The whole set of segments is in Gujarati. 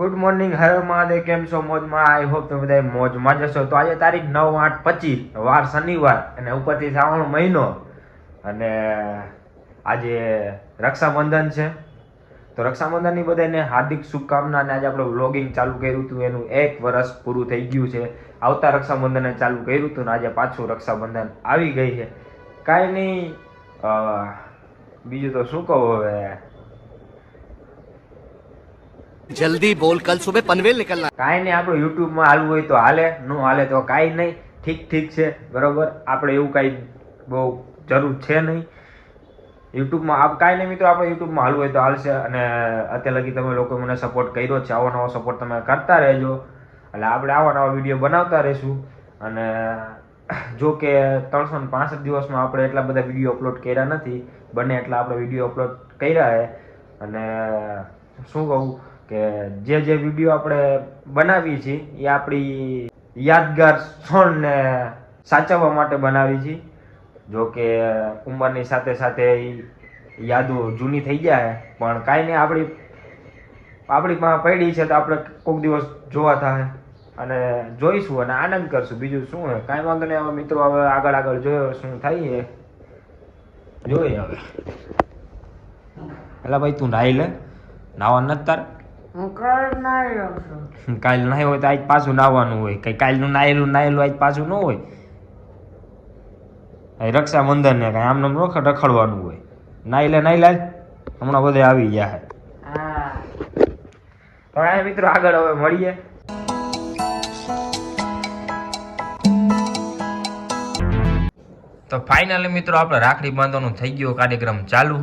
ગુડ મોર્નિંગ હર મહાદેવ. કેમ છો? મોજમાં? આઈ હોપ તમે બધા મોજમાં જશો તો આજે તારીખ નવ આઠ પચીસ, વાર શનિવાર અને ઉપરથી શ્રાવણ મહિનો. અને આજે રક્ષાબંધન છે. તો રક્ષાબંધનની બધાને હાર્દિક શુભકામના અને આજે આપણે વ્લોગિંગ ચાલુ કર્યું હતું. એનું એક વર્ષ પૂરું થઈ ગયું છે. આવતા રક્ષાબંધને ચાલુ કર્યું હતું ને આજે પાછું રક્ષાબંધન આવી ગઈ છે. કાંઈ નહીં બીજું તો શું કહું હવે? જલ્દી બોલ, કલ સુબે પનવેલ નીકળના. કાંઈ નહીં, આપણું યુટ્યુબમાં હાલવું હોય તો હાલે, નો હાલે તો કાંઈ નહીં. ઠીક ઠીક છે, બરોબર? આપણે એવું કાંઈ બહુ જરૂર છે નહીં. યુટ્યુબમાં આપ કાંઈ નહીં મિત્રો, આપણે યુટ્યુબમાં હાલવું હોય તો હાલશે અને અત્યારે લગી તમે લોકો મને સપોર્ટ કર્યો છે. આવો નવો સપોર્ટ તમે કરતા રહેજો. એટલે આપણે આવા નવા વીડિયો બનાવતા રહીશું. અને જો કે ત્રણસો ને પાંસઠ દિવસમાં આપણે એટલા બધા વીડિયો અપલોડ કર્યા નથી. બને એટલા આપણે વીડિયો અપલોડ કર્યા છે. અને શું કહું? કે જે જે વીડિયો આપણે બનાવી છીએ, એ આપણી યાદગાર ક્ષણને સાચવવા માટે બનાવી છીએ. જો કે ઉંમરની સાથે સાથે યાદો જૂની થઈ જાય, પણ કાંઈ નહીં, આપણી આપણી પાસે પડી છે તો આપણે કોઈક દિવસ જોવા થાય અને જોઈશું અને આનંદ કરશું. બીજું શું હે કાંઈ વાંધો નહીં, હવે મિત્રો, હવે આગળ આગળ જોયો શું થાય જોઈએ હવે. એટલે ભાઈ, તું નાહી લે. નાવા નથી તાર. હું છું. કાલ નાહી હોય તો આજ પાછું નાવાનું હોય. કઈ કાલનું નાયેલું નાયેલું આજ પાછું ન હોય. અહીં રક્ષાબંધન ને કઈ આમને આમ રખ- રખડવાનું હોય. નાહી લે નાહી લે. હમણાં બધે આવી ગયા હા. તો આ મિત્રો આગળ હવે મળીએ. તો ફાઇનલી મિત્રો આપણે રાખડી બાંધવાનો થઈ ગયો કાર્યક્રમ ચાલુ.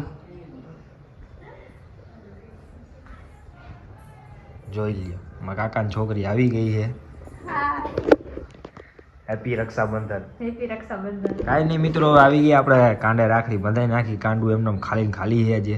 જોઈ લ્યો. મારા કાકાની છોકરી આવી ગઈ છે. હેપી રક્ષાબંધન. હેપી રક્ષાબંધન. કાંઈ નહીં મિત્રો આવી ગયા આપણે કાંડે રાખડી બંધાઈ નાખી કાંડું એમને એમ ખાલી ખાલી છે જે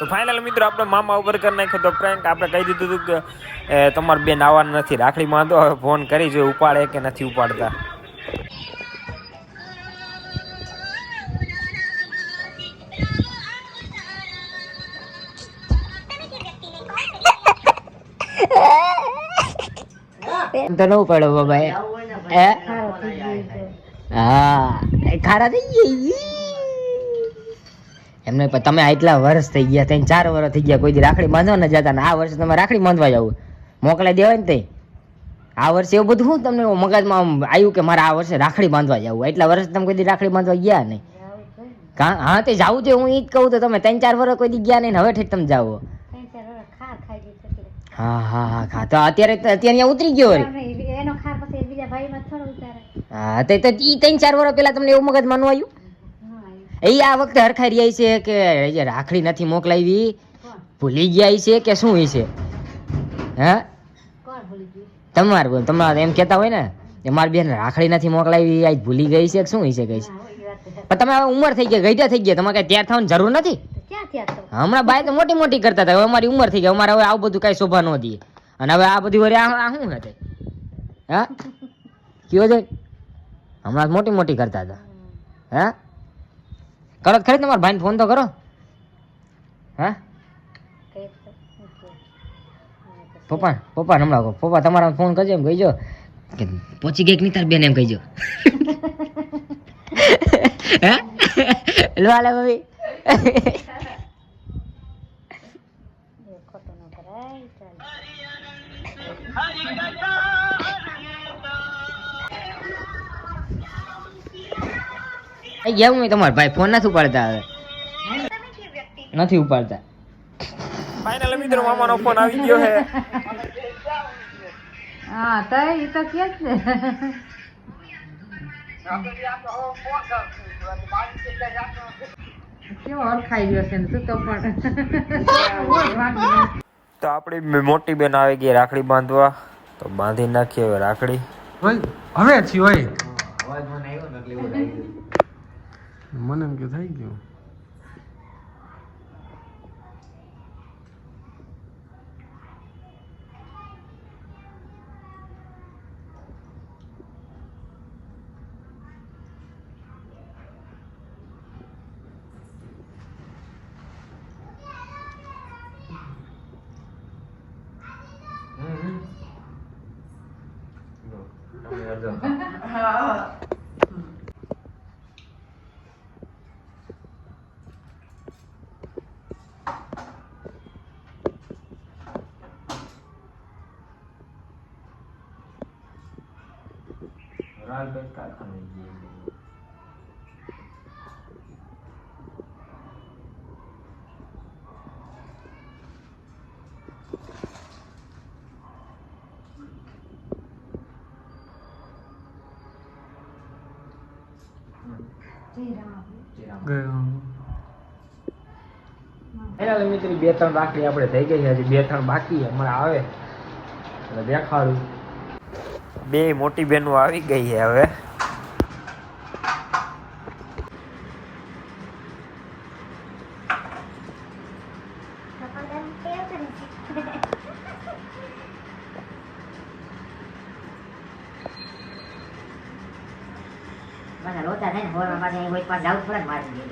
તો ફાઇનલ મિત્રો આપણે મામા ઉપર કરી નાખ્યો તો પ્રેન્ક આપણે કહી દીધું હતું કે તમારે બેન આવવાનું નથી રાખડી બાંધો હવે ફોન કરી જોઈએ ઉપાડે કે નથી ઉપાડતા. તો ન પડ્યો બાબા હા? ખારા થઈ ગઈ. એમને તમે આટલા વર્ષ થઈ ગયા ત્રણ ચાર વર્ષ થઈ ગયા કોઈ દી રાખડી બાંધવા ન જતા ને આ વર્ષે તમે રાખડી બાંધવા જાવ. મોકલાઈ દેવાય ને તે. આ વર્ષે એવું બધું શું તમને મગજમાં આવ્યું કે મારે આ વર્ષે રાખડી બાંધવા જવું. એટલા વર્ષ તમે કોઈ દી રાખડી બાંધવા ગયા નહીં. કા હા તે જાવું છે હું ઈ જ કહું તો તમે ત્રણ ચાર વર્ષ કોઈ દી ગયા નહીં ને હવે ઠીક તમે જાઓ. હા હા હા ખા. તો અત્યારે અત્યારે ઉતરી ગયો હા તે ત્રણ ચાર વર્ષ પહેલા તમને એવું મગજ માનવું આવ્યું? હા એ આ વખતે હરખાઈ રહ્યા છે કે રાખડી નથી મોકલાવી. ભૂલી ગયા છે કે શું છે? હા? તમારું તમારે એમ કહેતા હોય ને કે મારી બેન રાખડી નથી મોકલાવી આજ ભૂલી ગઈ છે કે શું છે કઈ. પણ તમે હવે ઉંમર થઈ ગઈ ગઈઢા થઈ ગયા તમારે કઈ તૈયાર થવાની જરૂર નથી? હમણાં બાય તો મોટી મોટી કરતા હતા હવે અમારી ઉંમર થઈ ગઈ અમારે હવે આવું બધું કઈ શોભા ન દઈએ અને હવે આ બધી આ આ શું હતી હા? કયો છે? હમણાં મોટી મોટી કરતા હતા. હા? કરો તો ખરી તમારા ભાઈને ફોન તો કરો હા? પપ્પા પપ્પા હમણાં કહો. પપ્પા તમારા ફોન કરજો એમ કહીજો કે પહોંચી ગઈ કે નહીં તાર બેન એમ કહીજો હે લો આલે મમ્મી એ ગયા હું તમારા ભાઈ ફોન નથી ઉપાડતા હવે. નથી ઉપાડતા. ફાઇનલ મિત્રો મામાનો ફોન આવી ગયો હે. હા તો એ તો કે જ કેવો ઓળખાઈ ગયો છે તું તો પણ. તો આપણી મોટી બેન આવી ગઈ રાખડી બાંધવા. તો બાંધી નાખીએ હવે રાખડી. હવે છીએ હોય અવાજ મને આવ્યો ને એટલે એવું લાગ્યું. મને એમ કે થઈ ગયું. તમે અડધો રાલભાઈ કારખાને ગઈ ગયો ફાઇનલ મિત્રો બે ત્રણ રાખડી આપણે થઈ ગઈ છે હજી બે ત્રણ બાકી હમણાં આવે એટલે દેખાડું બે મોટી બહેનો આવી ગઈ છે હવે. પાછા રોતા થાય ને હોરમાં પાછા હોય પાછા જવું પડે મારી.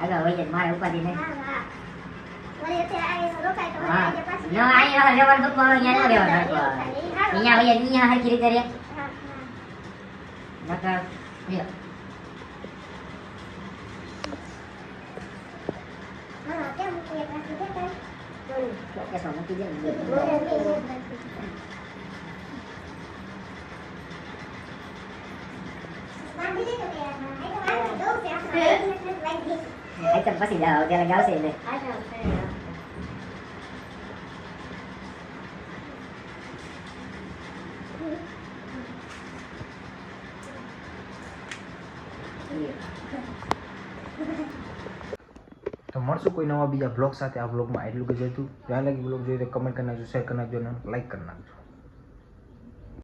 હવે હોય મારે ઉપાધિ નહીં. હા ન અહીં રહેવાનું તો અહીંયા ન રહેવાનું અહીંયા હોય અહીંયા હરખી રીતે રહે નકર લ્યો. ચોક્કસમાં મૂકી દે ને. આઈટમ પછી જાઓ ત્યારે ગાવશે એટલે તો મળશું કોઈ નવા બીજા બ્લોગ સાથે. આ બ્લોગમાં એટલું કે જોઈતું જ્યાં લગી બ્લોગ જોઈએ તો કમેન્ટ કરી નાખજો શેર કરી નાખજો અને લાઈક કરી નાખજો.